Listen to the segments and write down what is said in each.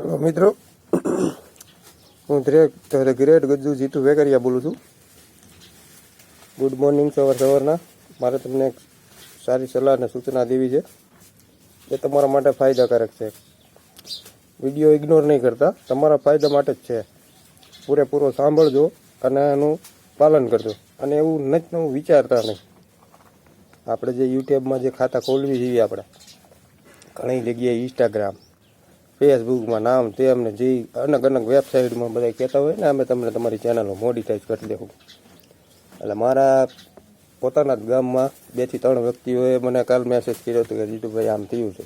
Hello, મિત્રો. હું great great Gajju Jitu Vekariya બોલું છું. ગુડ મોર્નિંગ સવાર સવારના. મારે તમને એક સારી સલાહ અને સૂચના દેવી છે એ તમારા માટે ફાયદાકારક છે. વીડિયો ઇગ્નોર નહીં કરતા. તમારા ફાયદા માટે જ છે. પૂરેપૂરો સાંભળજો અને એનું પાલન કરજો. અને એવું નથી હું વિચારતા નહીં. આપણે જે યુટ્યુબમાં જે ખાતા ખોલવી જોઈએ આપણે. ઘણી જગ્યાએ ઇન્સ્ટાગ્રામ ફેસબુકમાં નામ તેમને જે અલગ અલગ વેબસાઇટમાં બધા કહેતા હોય ને, અમે તમને તમારી ચેનલો મોડિટાઈઝ કરી દેવું. એટલે મારા પોતાના જ ગામમાં બેથી ત્રણ વ્યક્તિઓએ મને કાલ મેસેજ કર્યો હતો કે, જીતુભાઈ, આમ થયું છે.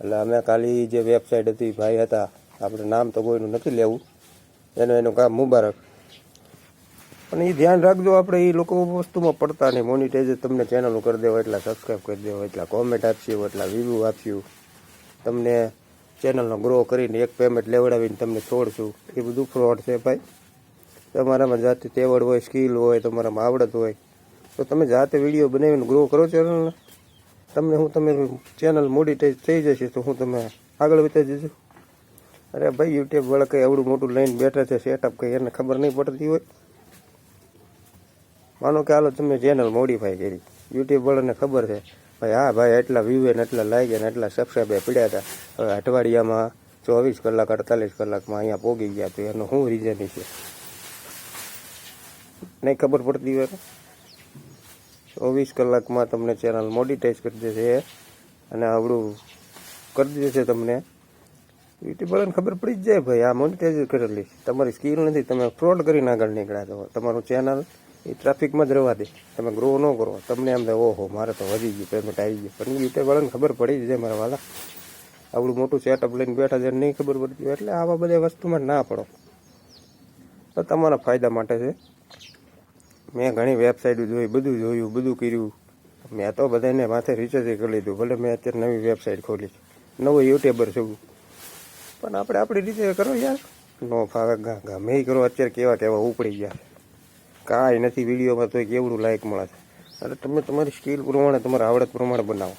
એટલે અમે કાલી જે વેબસાઇટ હતી, ભાઈ હતા, આપણે નામ તો કોઈનું નથી લેવું, એનું એનું કામ મુબારક. પણ એ ધ્યાન રાખજો, આપણે એ લોકો વસ્તુમાં પડતા નહીં. મોનિટાઈઝ તમને ચેનલો કરી દેવા એટલા સબસ્ક્રાઈબ કરી દેવા, એટલા કોમેન્ટ આપ્યું એટલા વ્યૂ આપ્યું તમને ચેનલનો ગ્રો કરીને એક પેમેન્ટ લેવડાવીને તમને છોડશું. એ બધું ફ્રોડ છે ભાઈ. તમારામાં જાતે તેવડ હોય સ્કિલ હોય, તમારામાં આવડત હોય, તો તમે જાતે વીડિયો બનાવીને ગ્રો કરો ચેનલને તમને હું તમે ચેનલ મોડી થઈ જશે તો હું તમે આગળ વધતા જજો અરે ભાઈ યુટ્યુબ વાળા કંઈ આવડું મોટું લઈને બેઠા છે સેટઅપ કંઈ એને ખબર નહીં પડતી હોય. માનો કે હાલો તમે ચેનલ મોડીફાઈ કરી. યુટ્યુબ વાળાને ખબર છે. ભાઈ, હા ભાઈ, એટલા વ્યૂ ને એટલા લાઈક ને એટલા સબસ્ક્રાઈબે પડ્યા હતા. હવે અઠવાડિયામાં ચોવીસ કલાક, અડતાલીસ કલાકમાં અહીંયા પોગી ગયા તો એનું શું રીઝન છે? નહીં ખબર પડતી હોય ચોવીસ કલાકમાં તમને ચેનલ મોડિટાઈઝ કરી દેશે અને આવડું કરી દેશે તમને. યુટ્યુબ વાળાને ખબર પડી જ જાય, ભાઈ, આ મોનિટાઈઝ કરેલી તમારી સ્કિલ નથી, તમે ફ્રોડ કરીને આગળ નીકળ્યા છો. તમારું ચેનલ એ ટ્રાફિકમાં જ રહેવા દે. તમે ગ્રો ન કરો. તમને એમ થાય, ઓહો, મારે તો વધી ગયું પેમેન્ટ આવી ગયું પણ યુટ્યુબ વાળાને ખબર પડી જાય મારા વાલા. આવડું મોટું સેટઅપ લઈને બેઠા છે નહીં ખબર પડતી એટલે આવા બધા વસ્તુમાં ના પડો. તો તમારા ફાયદા માટે છે. મેં ઘણી વેબસાઇટો જોઈ, બધું જોયું, બધું કર્યું. મેં તો બધાને માથે રિચાર્જ કરી લીધું. ભલે મેં અત્યારે નવી વેબસાઇટ ખોલી. નવો યુટ્યુબર છું. પણ આપણે આપણી રીતે કરો યાર. નો ફાવે ઈ કરો, અત્યારે કેવા કેવા ઉપડી ગયા. કાંઈ નથી, વિડીયોમાં તો કેવડું લાયક મળે છે. એટલે તમે તમારી સ્કિલ પ્રમાણે, તમારા આવડત પ્રમાણે બનાવો.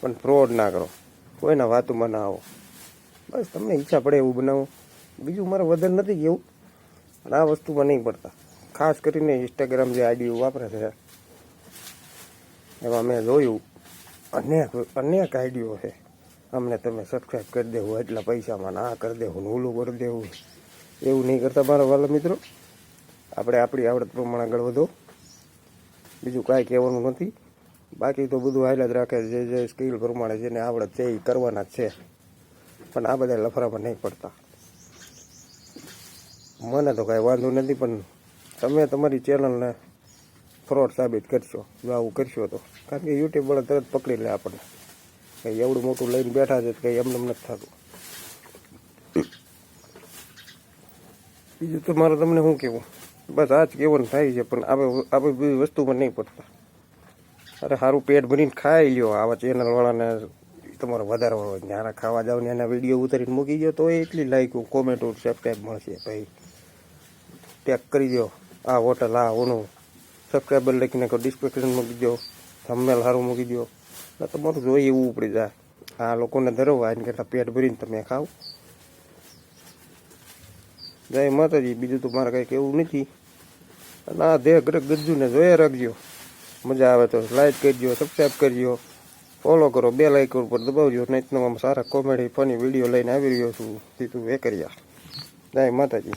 પણ ફ્રોડ ના કરો. કોઈના વાતોમાં ના આવો. બસ તમને ઈચ્છા પડે એવું બનાવો. બીજું મારે વધારે નથી કેવું પણ આ વસ્તુમાં નહીં પડતા. ખાસ કરીને ઇન્સ્ટાગ્રામ જે આઈડીઓ વાપરે છે. એમાં મેં જોયું, અનેક અનેક આઈડીઓ છે. અમને તમે સબસ્ક્રાઈબ કરી દેવું, એટલા પૈસામાં ના કરી દેવું ઓલું કરી દેવું. એવું નહીં કરતા મારા વાલા મિત્રો. આપણે આપણી આવડત પ્રમાણે આગળ વધો. બીજું કાંઈ કહેવાનું નથી. બાકી તો બધું હાલ્યા જ રાખે જે જે સ્કિલ પ્રમાણે જેને આવડત છે એ કરવાના છે. પણ આ બધા લફરામાં નહીં પડતા. મને તો કાંઈ વાંધો નથી, પણ તમે તમારી ચેનલને ફ્રોડ સાબિત કરશો. જો આવું કરશો તો. કારણ કે યુટ્યુબ વાળા તરત પકડી લે આપણને. કંઈ એવડું મોટું લઈને બેઠા છે કંઈ એમને એમ નથી થતું. બીજું તો મારે તમને શું કહેવું? બસ આ જ કહેવાનું થાય છે, પણ આપણે આપણે બધી વસ્તુમાં નહીં પડતા. અરે સારું પેટ ભરીને ખાઈ લ્યો, આવા ચેનલવાળાને તમારો વધારે જ્યાં ખાવા જાવ ને એના વીડિયો ઉતારીને મૂકી દો તો એટલી લાઈક કોમેન્ટ સબસ્ક્રાઈબ મળશે ભાઈ. ટેગ કરી દો આ હોટલ આ ઓનું. સબસ્ક્રાઈબર લખીને કહો ડિસ્ક્રિપ્શન મૂકી દો થંબનેલ સારું મૂકી દો એટલે તમારું જોઈએ એવું ઉપડી જાય. આ લોકોને ધરો એને કરતાં પેટ ભરીને તમે ખાવ જય માતાજી. બીજું તો મારે કંઈ કેવું નથી. અને આ દેહ ગ્રહ ગજ્જુને જોયા રાખજો. મજા આવે તો લાઈક કરજો સબસ્ક્રાઈબ કરજો. ફોલો કરો, બે લાઈક ઉપર દબાવજો. નહીં તો આમ સારા કોમેડી ફની વીડિયો લઈને આવી રહ્યો છું. તીતું એ કર્યા જય માતાજી.